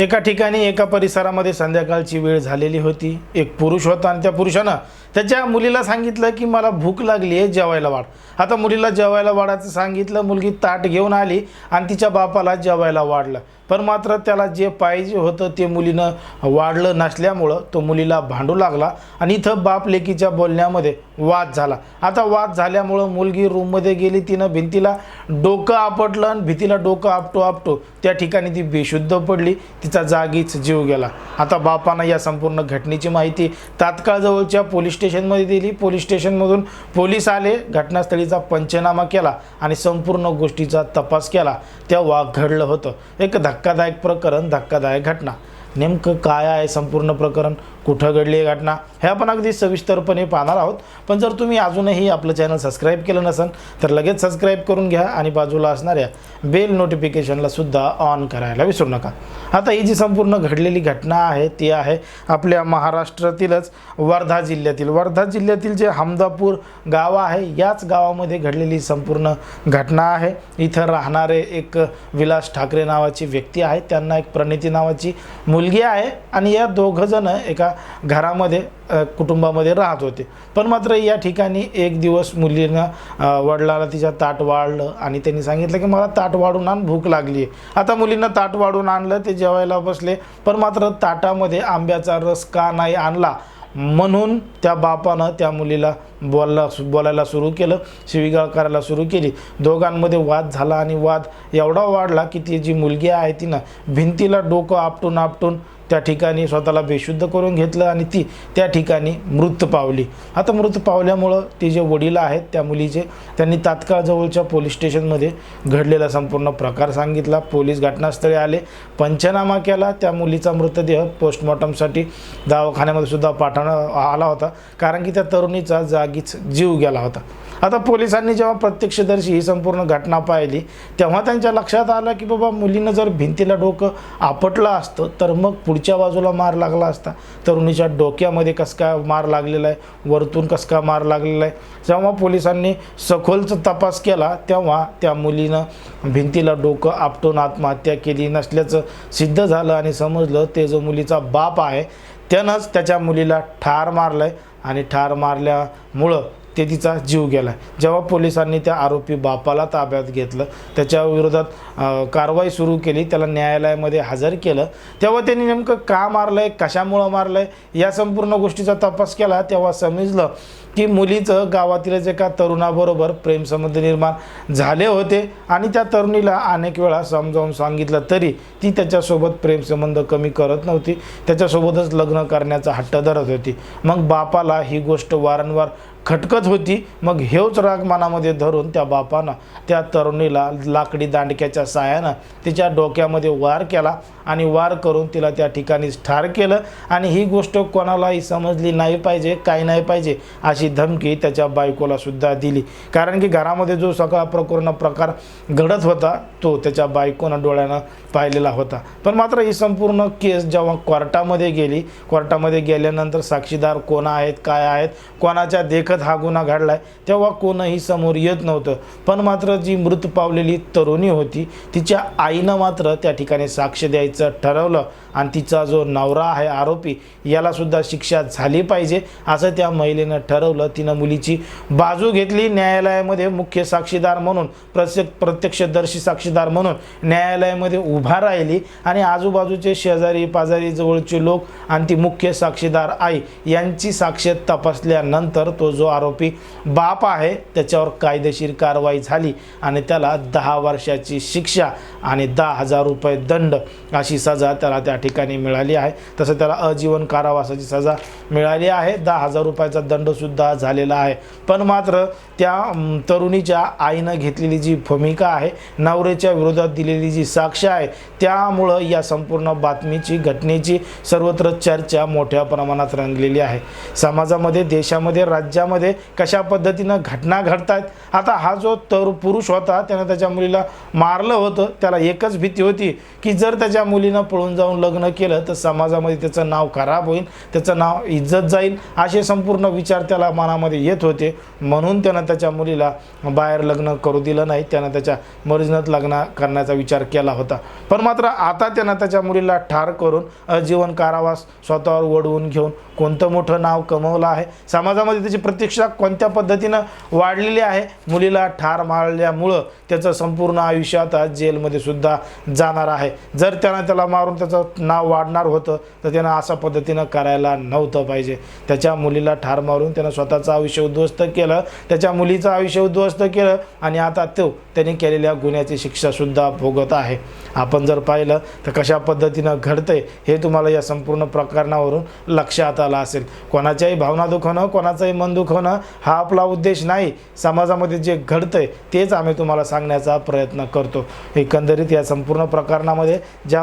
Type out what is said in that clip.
एका ठिकाणी एका परिसरामध्ये संध्याकाळची वेळ झालेली होती. एक पुरुष होता आणि त्या पुरुषानं त्याच्या मुलीला सांगितलं की मला भूक लागली आहे जेवायला वाढ. आता मुलीला जेवायला वाढायचं सांगितलं मुलगी ताट घेऊन आली आणि तिच्या बापाला जेवायला वाढलं. पण मात्र त्याला जे पाहिजे होतं ते मुलीनं वाढलं नसल्यामुळं तो मुलीला भांडू लागला आणि इथं बाप लेकीच्या बोलण्यामध्ये वाद झाला. आता वाद झाल्यामुळं मुलगी रूममध्ये गेली तिनं भिंतीला डोकं आपटलं आणि भीतीला डोकं आपटो आपटो त्या ठिकाणी ती बेशुद्ध पडली तिचा जागीच जीव गेला. आता बापानं या संपूर्ण घटनेची माहिती तात्काळ जवळच्या पोलीस स्टेशनमध्ये दिली. पोलीस स्टेशनमधून पोलीस आले घटनास्थळीचा पंचनामा केला आणि संपूर्ण गोष्टीचा तपास केला. तेव्हा घडलं होतं. एक धक्का धक्कादायक प्रकरण धक्कादायक घटना. नेमकं काय आहे संपूर्ण प्रकरण? कुठं घडली आहे घटना? हे आपण अगदी सविस्तरपणे पाहणार आहोत. पण जर तुम्ही अजूनही आपलं चॅनल सबस्क्राईब केलं नसेल तर लगेच सबस्क्राईब करून घ्या आणि बाजूला असणाऱ्या बेल नोटिफिकेशनला सुद्धा ऑन करायला विसरू नका. आता ही जी संपूर्ण घडलेली घटना आहे ती आहे आपल्या महाराष्ट्रातीलच वर्धा जिल्ह्यातील. वर्धा जिल्ह्यातील जे हमदापूर गाव आहे याच गावामध्ये घडलेली संपूर्ण घटना आहे. इथं राहणारे एक विलास ठाकरे नावाची व्यक्ती आहे. त्यांना एक प्रणिती नावाची मुलगी आहे आणि या दोघंजणं एका घरामध्ये कुटुंबामध्ये राहत होते. पण मात्र या ठिकाणी एक दिवस मुलीनं वडिलाला तिच्या ताट वाढलं आणि त्यांनी सांगितलं की मला ताट वाढून आण भूक लागली आहे आता मुलीनं ताट वाढून आणलं ते जेवायला बसले पण मात्र ताटामध्ये आंब्याचा रस का नाही आणला? म्हणून त्या बापानं त्या मुलीला बोलला बोलायला सुरू केलं शिवीगाळ करायला सुरू केली. दोघांमध्ये वाद झाला आणि वाद एवढा वाढला की ती जी मुलगी आहे तिनं भिंतीला डोकं आपटून आपटून त्या ठिकाणी स्वतःला बेशुद्ध करून घेतलं आणि ती त्या ठिकाणी मृत पावली. आता मृत पावल्यामुळं ते जे वडील आहेत त्या मुलीचे त्यांनी तात्काळ जवळच्या पोलीस स्टेशनमध्ये घडलेला संपूर्ण प्रकार सांगितला. पोलीस घटनास्थळी आले पंचनामा केला. त्या मुलीचा मृतदेह पोस्टमॉर्टमसाठी दवाखान्यामध्ये सुद्धा पाठवण्यात आला होता कारण की त्या तरुणीचा जागीच जीव गेला होता. आता पोलिसांनी जेव्हा प्रत्यक्षदर्शी ही संपूर्ण घटना पाहिली तेव्हा त्यांच्या लक्षात आलं की बाबा मुलीनं जर भिंतीला डोकं आपटलं असतं तर मग पुढच्या बाजूला मार लागला असता. तरुणीच्या डोक्यामध्ये कस काय मार लागलेला आहे? वरतून कसका मार लागलेला आहे? जेव्हा पोलिसांनी सखोलचा तपास केला तेव्हा त्या मुलीनं भिंतीला डोकं आपटून आत्महत्या केली नसल्याचं सिद्ध झालं आणि समजलं ते जो मुलीचा बाप आहे त्यानंच त्याच्या मुलीला ठार मारलं आहे आणि ठार मारल्यामुळं ते तिचा जीव गेला जेव्हा पोलिसांनी त्या आरोपी बापाला ताब्यात घेतलं त्याच्या विरोधात कारवाई सुरू केली त्याला न्यायालयामध्ये हजर केलं तेव्हा त्यांनी नेमकं का मारलं आहे कशामुळं मारलं आहे या संपूर्ण गोष्टीचा तपास केला तेव्हा समजलं की मुलीचं गावातीलच एका तरुणाबरोबर प्रेमसंबंध निर्माण झाले होते आणि त्या तरुणीला अनेक वेळा समजावून सांगितलं तरी ती त्याच्यासोबत प्रेमसंबंध कमी करत नव्हती. त्याच्यासोबतच लग्न करण्याचा हट्ट धरत होती. मग बापाला ही गोष्ट वारंवार खटकत होती. मग हेच राग मनामध्ये धरून त्या बापानं त्या तरुणीला लाकडी दांडक्याच्या सायानं तिच्या डोक्यामध्ये वार केला. आणि वार करून तिला त्या ठिकाणीच ठार केलं. आणि ही गोष्ट कोणालाही समजली नाही पाहिजे काही नाही पाहिजे अशी धमकी त्याच्या बायकोलासुद्धा दिली. कारण की घरामध्ये जो सगळा प्रकरण प्रकार घडत होता तो त्याच्या बायकोनं डोळ्यानं पाहिलेला होता. पण मात्र ही संपूर्ण केस जेव्हा कोर्टामध्ये गेली कोर्टामध्ये गेल्यानंतर साक्षीदार कोण आहेत काय आहेत कोणाच्या देखत हा गुन्हा घडलाय तेव्हा कोणही समोर येत नव्हतं. पण मात्र जी मृत पावलेली तरुणी होती तिच्या आईनं मात्र त्या ठिकाणी साक्ष द्यायची ठरवलं. आणि तिचा जो नवरा आहे आरोपी याला सुद्धा शिक्षा झाली पाहिजे असं त्या महिलेनं ठरवलं. तिनं मुलीची बाजू घेतली. न्यायालयामध्ये मुख्य साक्षीदार म्हणून प्रत्येक प्रत्यक्षदर्शी साक्षीदार म्हणून न्यायालयामध्ये उभा राहिली. आणि आजूबाजूचे शेजारी पाजारी जवळचे लोक आणि ती मुख्य साक्षीदार आई यांची साक्ष तपासल्यानंतर तो जो आरोपी बाप आहे त्याच्यावर कायदेशीर कारवाई झाली. आणि त्याला दहा वर्षाची शिक्षा आणि दहा हजार रुपये दंड अशी सजा त्याला त्या ठिकाणी मिळाली आहे. तसं त्याला आजीवन कारावासाची सजा मिळाली आहे. दहा हजार रुपयाचा दंडसुद्धा झालेला आहे. पण मात्र त्या तरुणीच्या आईनं घेतलेली जी भूमिका आहे नवरेच्या विरोधात दिलेली जी साक्ष आहे त्यामुळं या संपूर्ण बातमीची घटनेची सर्वत्र चर्चा मोठ्या प्रमाणात रंगलेली आहे. समाजामध्ये देशामध्ये राज्यामध्ये कशा पद्धतीनं घटना घडतायत आता हा जो तर पुरुष होता त्यानं त्याच्या मुलीला मारलं होतं त्याला एकच भीती होती की जर त्याच्या मुलीनं पळून जाऊन लग्न केलं तर समाजामध्ये त्याचं नाव खराब होईल त्याचं नाव इज्जत जाईल असे संपूर्ण विचार त्याला मनामध्ये येत होते. म्हणून त्यानं त्याच्या मुलीला बाहेर लग्न करू दिलं नाही. त्यानं त्याच्या मर्जीनं लग्न करण्याचा विचार केला होता. पण मात्र आता त्यानं त्याच्या मुलीला ठार करून आजीवन कारावास स्वतःवर ओढवून घेऊन कोणतं मोठं नाव कमवलं आहे? समाजामध्ये त्याची प्रतीक्षा कोणत्या पद्धतीनं वाढलेली आहे? मुलीला ठार मारल्यामुळं त्याचं संपूर्ण आयुष्य आता जेलमध्ये सुद्धा जाणार आहे. जर त्यानं त्याला मारून त्याचं नाव वाढणार होतं तर त्यानं अशा पद्धतीनं करायला नव्हतं पाहिजे. त्याच्या मुलीला ठार मारून त्यानं स्वतःचं आयुष्य उद्ध्वस्त केलं त्याच्या मुलीचं आयुष्य उद्ध्वस्त केलं आणि आता तो त्यांनी केलेल्या गुन्ह्याची शिक्षासुद्धा भोगत आहे. आपण जर पाहिलं तर कशा पद्धतीनं घडतंय हे तुम्हाला या संपूर्ण प्रकरणावरून लक्षात आलं असेल. कोणाच्याही भावना दुखवणं कोणाचंही मन दुखवणं हा आपला उद्देश नाही. समाजामध्ये जे घडतंय तेच आम्ही तुम्हाला सांगण्याचा प्रयत्न करतो. एकंदरीत या संपूर्ण प्रकरणामध्ये ज्या